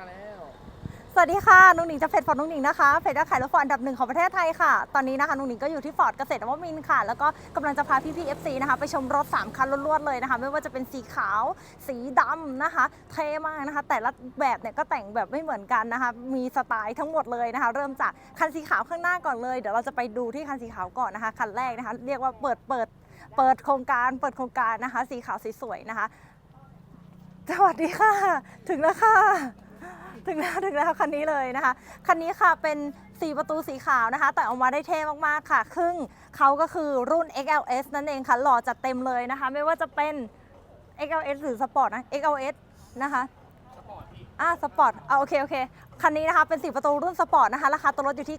มาแล้วสวัสดีค่ะ นุ้งหนิงจากเพจฟอร์ดนุ้งหนิงนะคะ เพจยอดขายรถฟอร์ดอันดับหนึ่งของประเทศไทยค่ะ ตอนนี้นะคะ นุ้งหนิงก็อยู่ที่ฟอร์ดเกษตรนวมินค่ะ แล้วก็กำลังจะพาพี่พีเอฟซีนะคะ ไปชมรถ 3 คันรวดๆเลยนะคะ ไม่ว่าจะเป็นสีขาว สีดำนะคะ เท่มากนะคะ แต่ละแบบเนี่ยก็แต่งแบบไม่เหมือนกันนะคะ มีสไตล์ทั้งหมดเลยนะคะ เริ่มจากคันสีขาวข้างหน้าก่อนเลย เดี๋ยวเราจะไปดูที่คันสีขาวก่อนนะคะ คันแรกนะคะ เรียกว่าเปิดเปิดเปิดโครงการ เปิดโครงการนะคะ สีขาวสวยๆนะคะ สวัสดีค่ะ ถึงแล้วค่ะ ถึงแล้วถึงแล้วคันนี้เลยนะคะ คันนี้ค่ะเป็น 4 ประตูสีขาวนะคะ แต่ออกมาได้เท่มากๆค่ะครึ่งเขาก็คือรุ่น XLS นั่นเองค่ะ หล่อจัดเต็มเลยนะคะ ไม่ว่าจะเป็น XLS หรือสปอร์ตนะ XLS นะคะสปอร์ตพี่อ่าสปอร์ตอ่าโอเค โอเค คันนี้นะคะเป็น 4 ประตูรุ่นสปอร์ตนะคะราคาตัวรถอยู่ที่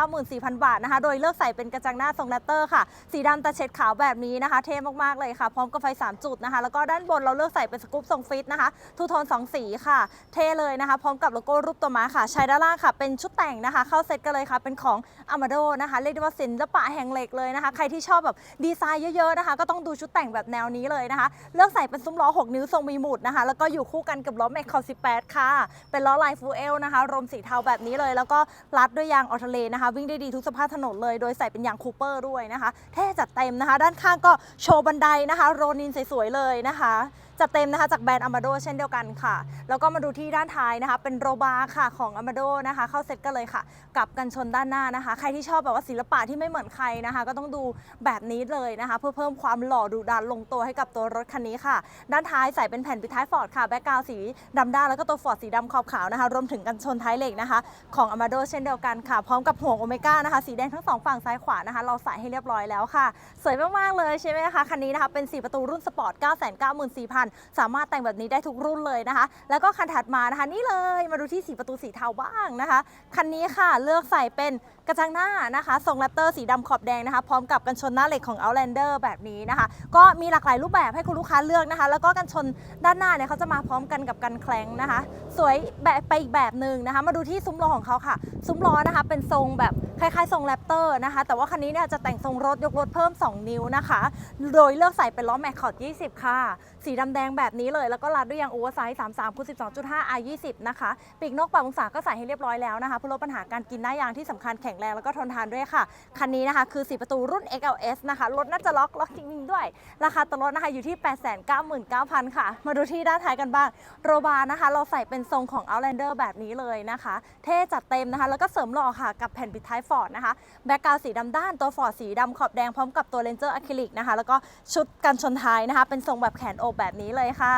994,000 บาทนะคะ โดยเลือกใส่เป็นกระจังหน้าทรงแรปเตอร์ค่ะ สีดำตะเช็ดขาวแบบนี้นะคะ เท่มากๆเลยค่ะ พร้อมกับไฟ 3 จุดนะคะ แล้วก็ด้านบนเราเลือกใส่เป็นสกู๊ปทรงฟิตนะคะ ทูโทน 2 สีค่ะ เท่เลยนะคะ พร้อมกับโลโก้รูปตัวม้าค่ะ ใช้ด้านล่างค่ะ เป็นชุดแต่งนะคะ เข้าเซ็ตกันเลยค่ะ เป็นของ Amado นะคะ เรียกได้ว่าศิลปะแห่งเหล็กเลยนะคะ ใครที่ชอบแบบดีไซน์เยอะๆนะคะ ก็ต้องดูชุดแต่งแบบแนวนี้เลยนะคะ เลือกใส่เป็นซุ้มล้อ 6 นิ้วทรงมีหมุดนะคะ แล้วก็อยู่คู่กันกับล้อแม็กคอ18 ค่ะ เป็นล้อลายฟูเอลนะคะรมสีเทาแบบนี้เลย แล้วก็รัดด้วยยางออเทเลนะคะ วิ่งได้ดีทุกสภาพถนนเลย โดยใส่เป็นยางคูเปอร์ด้วยนะคะเท่จัดเต็มนะคะ ด้านข้างก็โชว์บันไดนะคะ โรนินสวยๆเลยนะคะ จัดเต็มนะคะจากแบรนด์ Amado เช่นเดียวกันค่ะ แล้วก็มาดูที่ด้านท้ายนะคะ เป็นโรบาค่ะของ Amado นะคะ เข้าเซ็ตกันเลยค่ะ กับกันชนด้านหน้านะคะ ใครที่ชอบแบบว่าศิลปะที่ไม่เหมือนใครนะคะ ก็ต้องดูแบบนี้เลยนะคะ เพื่อเพิ่มความหล่อดุดันลงตัวให้กับตัวรถคันนี้ค่ะ ด้านท้ายใส่เป็นแผ่นปิดท้ายฟอร์ดค่ะแบ็กกราวสีดำด้านแล้วก็ตัวฟอร์ดสีดำขอบขาวนะคะ รวมถึงกันชนท้ายเหล็กนะคะ ของ Amado เช่นเดียวกันค่ะ พร้อมกับห่วงโอเมก้านะคะ สีแดงทั้งสองฝั่งซ้ายขวานะคะ เราใส่ให้เรียบร้อยแล้วค่ะ สวยมากๆเลยใช่ไหมคะ คันนี้นะคะ เป็น 4 ประตูรุ่นสปอร์ต 994,000สามารถแต่งแบบนี้ได้ทุกรุ่นเลยนะคะ แล้วก็คันถัดมานะคะนี่เลยมาดูที่4ประตูสีเทาบ้างนะคะ คันนี้ค่ะเลือกใส่เป็นกระจังหน้านะคะทรงแรปเตอร์สีดำขอบแดงนะคะพร้อมกับกันชนหน้าเหล็กของ Outlander แบบนี้นะคะ ก็มีหลากหลายรูปแบบให้คุณลูกค้าเลือกนะคะ แล้วก็กันชนด้านหน้าเนี่ยเขาจะมาพร้อมกันกับกันแคลงนะคะ สวยแบบไปอีกแบบหนึ่งนะคะ มาดูที่ซุ้มล้อของเขาค่ะ ซุ้มล้อนะคะเป็นทรงแบบคล้ายๆทรงแรปเตอร์นะคะ แต่ว่าคันนี้เนี่ยจะแต่งทรงรถยกรถเพิ่ม 2 นิ้วนะคะ โดยเลือกใส่เป็นล้อแม็กคอร์ด20 ค่ะ สีดำแดงแบบนี้เลย แล้วก็รัดด้วยยางโอเวอร์ไซส์33คูณ12.5 R 20 นะคะ ปีกนกปรับองศาก็ใส่ให้เรียบร้อยแล้วนะคะ เพื่อลดปัญหาการกินหน้ายางที่สำคัญแข็งแรงแล้วก็ทนทานด้วยค่ะ คันนี้นะคะคือ 4 ประตูรุ่น XLS นะคะ รถน่าจะล็อกล็อกจริงๆด้วย ราคาตัวรถนะคะอยู่ที่ 899,000 ค่ะ มาดูที่ด้านท้ายกันบ้าง โรบานะคะ เราใส่เป็นทรงของ Outlander แบบนี้เลยนะคะ เท่จัดเต็มนะคะ แล้วก็เสริมหล่อค่ะกับแผ่นปิดท้ายฟอร์ดนะคะ แบ็กกราวสีดำด้านตัวฟอร์ดสีดำขอบแดงพร้อมกับตัวเลนเจอร์อะคริลิกนะคะ แล้วก็ชุดกันชนท้ายนะคะ เป็นทรงแบบแขนโอบแบบนี้เลยค่ะ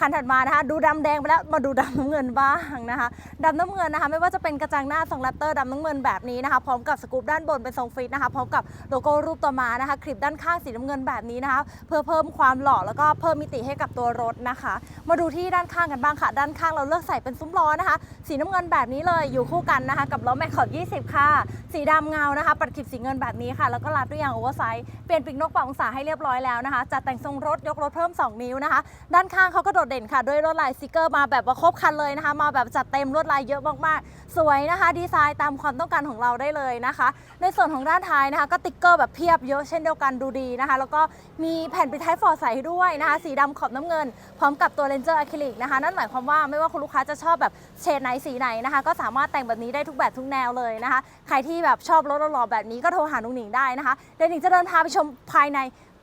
คันถัดมานะคะ ดูดำแดงไปแล้วมาดูดำน้ำเงินบ้างนะคะดำน้ำเงินนะคะ ไม่ว่าจะเป็นกระจังหน้าทรงแรปเตอร์ดำน้ำเงินแบบนี้นะคะ พร้อมกับสกูปด้านบนเป็นทรงฟิตนะคะ พร้อมกับโลโก้รูปตัวมานะคะ คลิปด้านข้างสีน้ำเงินแบบนี้นะคะ เพื่อเพิ่มความหล่อแล้วก็เพิ่มมิติให้กับตัวรถนะคะ มาดูที่ด้านข้างกันบ้างค่ะ ด้านข้างเราเลือกใส่เป็นซุ้มล้อนะคะ สีน้ำเงินแบบนี้เลยอยู่คู่กันนะคะ กับล้อแม็กคอร์ด20 ค่ะ สีดำเงานะคะ ปัดคลิปสีเงินแบบนี้ค่ะ แล้วก็รัดด้วยยางโอเวอร์ไซส์เปลี่ยนปีกนกปรับองศาให้เรียบร้อยแล้วนะคะจัดแต่งทรงรถยกรถเพิ่ม 2 นิ้วนะคะด้านข้างเขาก็โดดเด่นค่ะ ด้วยลวดลายสติกเกอร์มาแบบว่าครบคันเลยนะคะ มาแบบจัดเต็มลวดลายเยอะมากๆ สวยนะคะ ดีไซน์ตามความต้องการของเราได้เลยนะคะ ในส่วนของด้านท้ายนะคะ ก็ติ๊กเกอร์แบบเพียบเยอะเช่นเดียวกันดูดีนะคะ แล้วก็มีแผ่นปิดท้ายฟอร์ใส่ด้วยนะคะ สีดำขอบน้ำเงิน พร้อมกับตัวเลนเจอร์อะคริลิกนะคะ นั่นหมายความว่าไม่ว่าคุณลูกค้าจะชอบแบบเฉดไหนสีไหนนะคะ ก็สามารถแต่งแบบนี้ได้ทุกแบบทุกแนวเลยนะคะ ใครที่แบบชอบรถหล่อแบบนี้ก็โทรหานุงหนิงได้นะคะเดี๋ยวหนิงจะเดินพาไปชมภายใน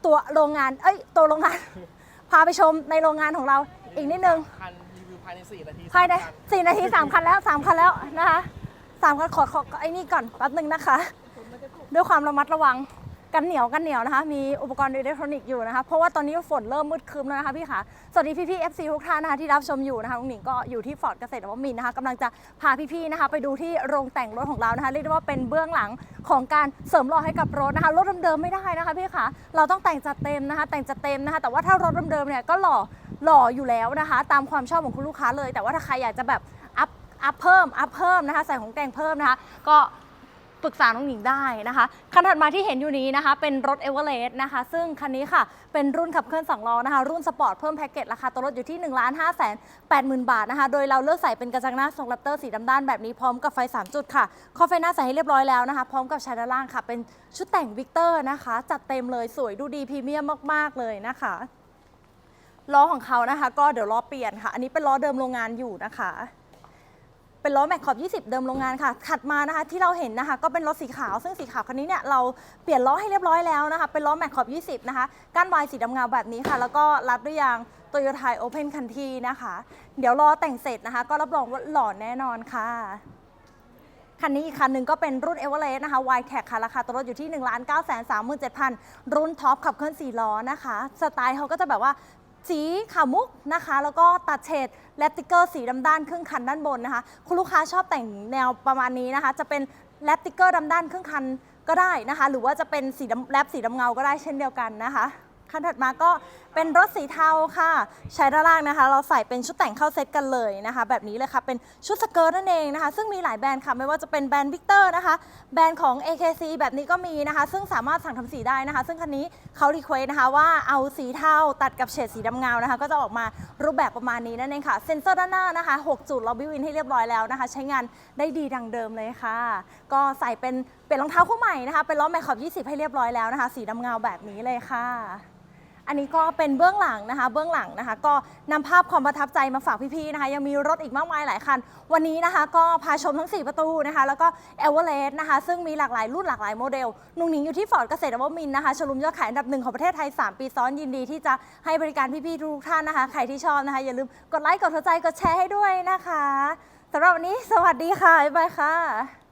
ตัวโรงงาน เอ้ย ตัวโรงงาน พาไปชมในโรงงานของเราอีกนิดนึง คันรีวิวภายใน4นาทีภายในสมคันสี่นาทีสามคันแล้วสามคันแล้วนะคะสามคันขอขอไอ้นี่ก่อนแป๊บนึงนะคะ ด้วยความระมัดระวัง กันเหนียวกันเหนียวนะคะ มีอุปกรณ์อิเล็กทรอนิกส์อยู่นะคะ เพราะว่าตอนนี้ฝนเริ่มมืดครึ้มแล้วนะคะพี่ค่ะ สวัสดีพี่พี่ๆ FC ทุกท่านนะคะที่รับชมอยู่นะคะลุงหนิงก็อยู่ที่ฟอร์ดเกษตรวมินนะคะกำลังจะพาพี่ๆนะคะ ไปดูที่โรงแต่งรถของเรานะคะ เรียกได้ว่าเป็นเบื้องหลังของการเสริมหล่อให้กับรถนะคะ รถเดิมๆไม่ได้นะคะพี่ค่ะ เราต้องแต่งจัดเต็มนะคะ แต่งจัดเต็มนะคะ แต่ว่าถ้ารถเดิมๆเนี่ยก็หล่อหล่ออยู่แล้วนะคะ ตามความชอบของคุณลูกค้าเลย แต่ว่าถ้าใครอยากจะแบบอัพอัพเพิ่มอัพเพิ่มนะคะ ใส่ของแต่งเพิ่มนะคะ ก็ ปรึกษาน้องหนิงได้นะคะคันถัดมาที่เห็นอยู่นี้นะคะ เป็นรถเอเวอเรสต์นะคะ ซึ่งคันนี้ค่ะ เป็นรุ่นขับเคลื่อน2ล้อนะคะ รุ่นสปอร์ตเพิ่มแพ็กเกจราคาตัวรถอยู่ที่1 5 8 0 0 0 0บาทนะคะ โดยเราเลือกใส่เป็นกระจังหน้าทรงแรปเตอร์สีดำด้านแบบนี้พร้อมกับไฟ 3 จุดค่ะคอไฟหน้าใส่ให้เรียบร้อยแล้วนะคะ พร้อมกับชายด้านล่างค่ะ เป็นชุดแต่งวิกเตอร์นะคะ จัดเต็มเลยสวยดูดีพรีเมียมมากๆเลยนะคะล้อของเขานะคะ ก็เดี๋ยวล้อเปลี่ยนค่ะ อันนี้เป็นล้อเดิมโรงงานอยู่นะคะ เป็นล้อแม็กขอบ 20 เดิมโรงงานค่ะ ถัดมานะคะที่เราเห็นนะคะก็เป็นรถสีขาว ซึ่งสีขาวคันนี้เนี่ยเราเปลี่ยนล้อให้เรียบร้อยแล้วนะคะ เป็นล้อแม็กขอบ 20 นะคะก้านวายสีดำเงาแบบนี้ค่ะ แล้วก็รัดด้วยยางโตโยต้าโอเพนคันทีนะคะ เดี๋ยวรอแต่งเสร็จนะคะ ก็รับรองว่าหล่อแน่นอนค่ะคันนี้อีกคันหนึ่งก็เป็นรุ่น e v e r e s t นะคะ y t e c ค่ะราคาตัวรถอยู่ที่ 1 9 3 7 0 0 0 รุ่นท็อปขับเคลื่อน4ล้อนะคะ สไตล์เขาก็จะแบบว่า สีขาวมุกนะคะ แล้วก็ตัดเฉดแลปติกเกอร์สีดำด้านครึ่งคันด้านบนนะคะ คุณลูกค้าชอบแต่งแนวประมาณนี้นะคะ จะเป็นแลปติกเกอร์ดำด้านครึ่งคันก็ได้นะคะ หรือว่าจะเป็นสีดำแลปสีดำเงาก็ได้เช่นเดียวกันนะคะ คันถัดมาก็ เป็นรถสีเทาค่ะ ใช้ด้านล่างนะคะ เราใส่เป็นชุดแต่งเข้าเซตกันเลยนะคะ แบบนี้เลยค่ะ เป็นชุดสเกิร์ตนั่นเองนะคะ ซึ่งมีหลายแบรนด์ค่ะ ไม่ว่าจะเป็นแบรนด์วิกเตอร์นะคะ แบรนด์ของ AKC แบบนี้ก็มีนะคะ ซึ่งสามารถสั่งทำสีได้นะคะ ซึ่งคันนี้เขารีเควสนะคะว่าเอาสีเทาตัดกับเฉดสีดำเงานะคะ ก็จะออกมารูปแบบประมาณนี้นั่นเองค่ะ เซ็นเซอร์ด้านหน้านะคะ 6 จุดเราบิวอินให้เรียบร้อยแล้วนะคะ ใช้งานได้ดีดังเดิมเลยค่ะ ก็ใส่เป็นเปลี่ยนรองเท้าคู่ใหม่นะคะ เป็นล้อแมคขอบ 20 ให้เรียบร้อยแล้วนะคะ สีดำเงาแบบนี้เลยค่ะ อันนี้ก็เป็นเบื้องหลังนะคะ เบื้องหลังนะคะ ก็นำภาพความประทับใจมาฝากพี่ๆนะคะ ยังมีรถอีกมากมายหลายคัน วันนี้นะคะก็พาชมทั้ง 4 ประตูนะคะ แล้วก็เอเวอเรสต์นะคะ ซึ่งมีหลากหลายรุ่นหลากหลายโมเดลนุ่งหนิงอยู่ที่ฟอร์ดเกษตรวมินนะคะชลุมยอดขายอันดับหนึ่งของประเทศไทย 3 ปีซ้อนยินดีที่จะให้บริการพี่ๆทุกท่านนะคะ ใครที่ชอบนะคะ อย่าลืมกดไลค์กดหัวใจกดแชร์ให้ด้วยนะคะสำหรับวันนี้ สวัสดีค่ะบ๊ายบายค่ะ